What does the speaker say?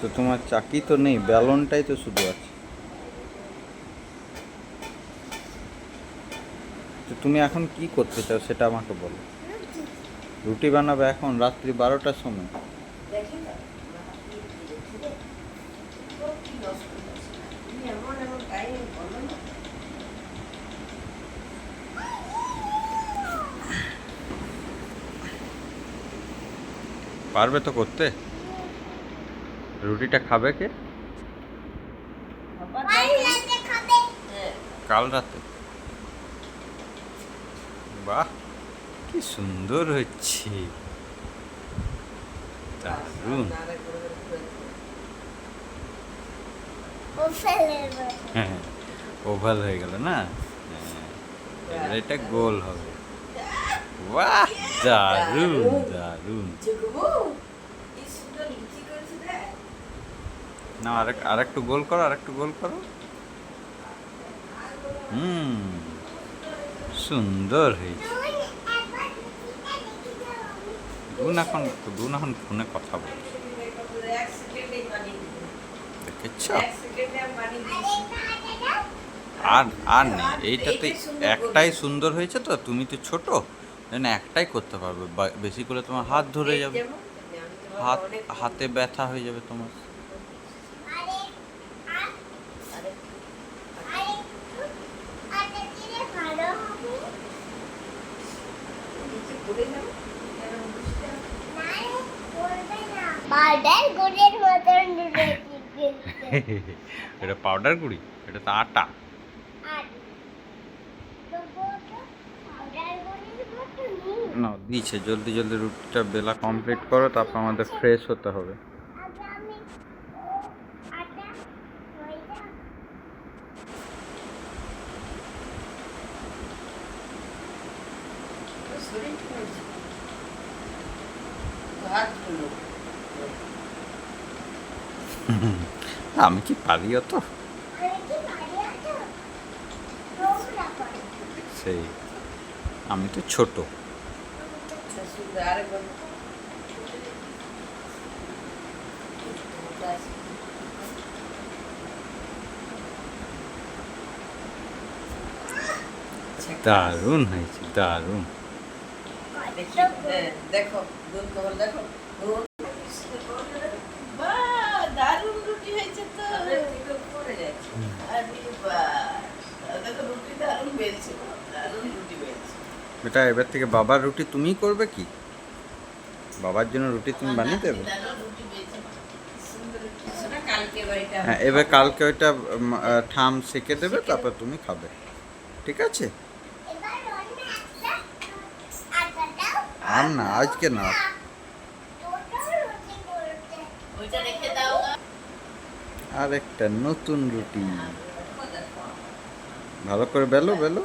তো তোমার চাকি তো নেই, ব্যালনটাই তো শুধু আছে। তো তুমি এখন কি করতে চাও সেটা আমাকে বলো। রুটি বানাবে এখন, রাত্রি বারোটার সময়। পারবে তো করতে? রুটিটা খাবে কে? হ্যাঁ। কাল রাতে? বাহ কি সুন্দর হচ্ছে। দারুণ। করে হ্যাঁ ওভাল হয়ে গেল না? হ্যাঁ, এবার এটা গোল হবে। বাহ দারুণ দারুণ চিকুবু কি সুন্দর লুচি করেছে দেখ না, আরেক, আরেকটু গোল করো, আরেকটু গোল করো। হুম, সুন্দর হয়েছে। দুন এখন দুন এখন ফোনে কথা দিবো দেখেছ? আর আর নেই, এইটাতে একটাই সুন্দর হয়েছে তো, তুমি তো ছোট না একটাই করতে পারবে বেশি করে তোমার হাত ধরে যাবে। হাত, হাতে ব্যথা হয়ে যাবে তোমার। এটা পাউডার গুঁড়ি এটা তো আটা। না দিয়েছে। জলদি জলদি রুটিটা বেলা কমপ্লিট করো তারপর আমাদের ফ্রেশ হতে হবে। আমি কি পারি অত সেই আমি তো ছোট। দারুণ হয়েছে দারুণ দেখি, হ্যাঁ, দেখো দেখো দারুণ রুটি হয়েছে তো। এটা এবার থেকে বাবার রুটি তুমিই করবে কি? বাবার জন্য রুটি তুমি বানিয়ে দেবে? দারুণ রুটি বেলছে সুন্দর সেটা কালকে বাড়িটা হ্যাঁ এবার কালকে ওইটা ঠাম সেকে দেবে তারপর তুমি খাবে। ঠিক আছে এবার অন্য একটা আটাটাও আর না আজকে না আর একটা নতুন রুটি। ভালো করে বেলো বেলো।